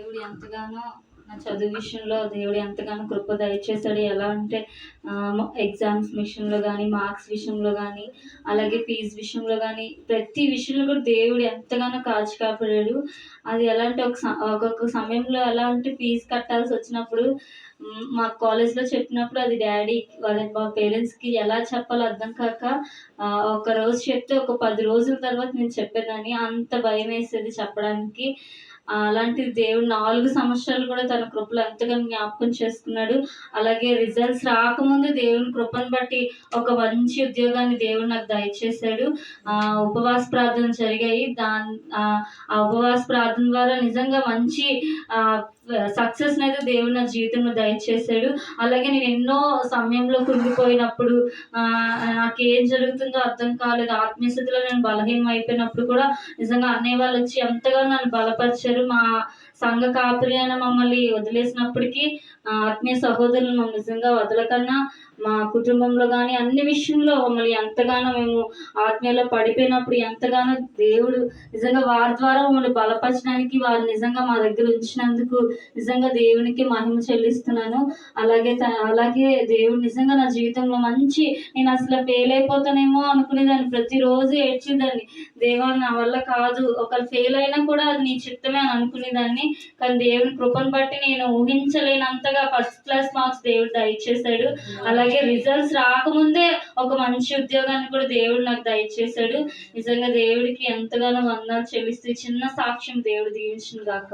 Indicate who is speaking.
Speaker 1: దేవుడు ఎంతగానో నా చదువు విషయంలో దేవుడు ఎంతగానో కృప దయచేశాడు. ఎలా అంటే ఎగ్జామ్స్ విషయంలో కానీ మార్క్స్ విషయంలో కానీ అలాగే ఫీజు విషయంలో కానీ ప్రతి విషయంలో కూడా దేవుడు ఎంతగానో కాచి కాపాడాడు. అది ఎలా అంటే ఒక స- ఒక్కొక్క సమయంలో ఎలా అంటే ఫీజు కట్టాల్సి వచ్చినప్పుడు మా కాలేజ్లో చెప్పినప్పుడు అది డాడీ వాళ్ళ మా పేరెంట్స్కి ఎలా చెప్పాలో అర్థం కాక ఒక రోజు చెప్తే ఒక పది రోజుల తర్వాత నేను చెప్పేదాన్ని. అంత భయం వేసేది చెప్పడానికి. అలాంటి దేవుడు నాలుగు సంవత్సరాలు కూడా తన కృపలు ఎంతగానో జ్ఞాపకం చేసుకున్నాడు. అలాగే రిజల్ట్స్ రాకముందు దేవుని కృపను బట్టి ఒక మంచి ఉద్యోగాన్ని దేవుడు నాకు దయచేశాడు. ఆ, ఉపవాస ప్రార్థన జరిగాయి. దాని ఆ ఉపవాస ప్రార్థన ద్వారా నిజంగా మంచి సక్సెస్ అయితే దేవుడు నా జీవితంలో దయచేశాడు. అలాగే నేను ఎన్నో సమయంలో కుంగిపోయినప్పుడు నాకు ఏం జరుగుతుందో అర్థం కాలేదు. ఆత్మీయస్థితిలో నేను బలహీనం అయిపోయినప్పుడు కూడా నిజంగా అన్నయ్య వాళ్ళు వచ్చి ఎంతగా నన్ను బలపరిచారు. మా సంఘ కాపురి అయిన మమ్మల్ని వదిలేసినప్పటికీ ఆత్మీయ సహోదరులు మమ్మల్ని నిజంగా వదలకన్నా మా కుటుంబంలో కానీ అన్ని విషయంలో మమ్మల్ని ఎంతగానో మేము ఆత్మీయలో పడిపోయినప్పుడు ఎంతగానో దేవుడు నిజంగా వారి ద్వారా మమ్మల్ని బలపరచడానికి వారు నిజంగా మా దగ్గర ఉంచినందుకు నిజంగా దేవునికి మహిమ చెల్లిస్తున్నాను. అలాగే త- అలాగే దేవుడు నిజంగా నా జీవితంలో మంచి నేను అసలు ఫెయిల్ అయిపోతానేమో అనుకునేదాన్ని ప్రతిరోజు ఏడ్చేదాన్ని. దేవా నా వల్ల కాదు. ఒకరు ఫెయిల్ అయినా కూడా అది నీ చిత్తమే అని అనుకునేదాన్ని కానీ దేవుని కృపను బట్టి నేను ఊహించలేనంతగా ఫస్ట్ క్లాస్ మార్క్స్ దేవుడు దయచేశాడు. అలాగే రిజల్ట్స్ రాకముందే ఒక మంచి ఉద్యోగాన్ని కూడా దేవుడు నాకు దయచేశాడు. నిజంగా దేవుడికి ఎంతగానో వందనాలు చెల్లిస్తే చిన్న సాక్ష్యం దేవుడు దీవించిన గాక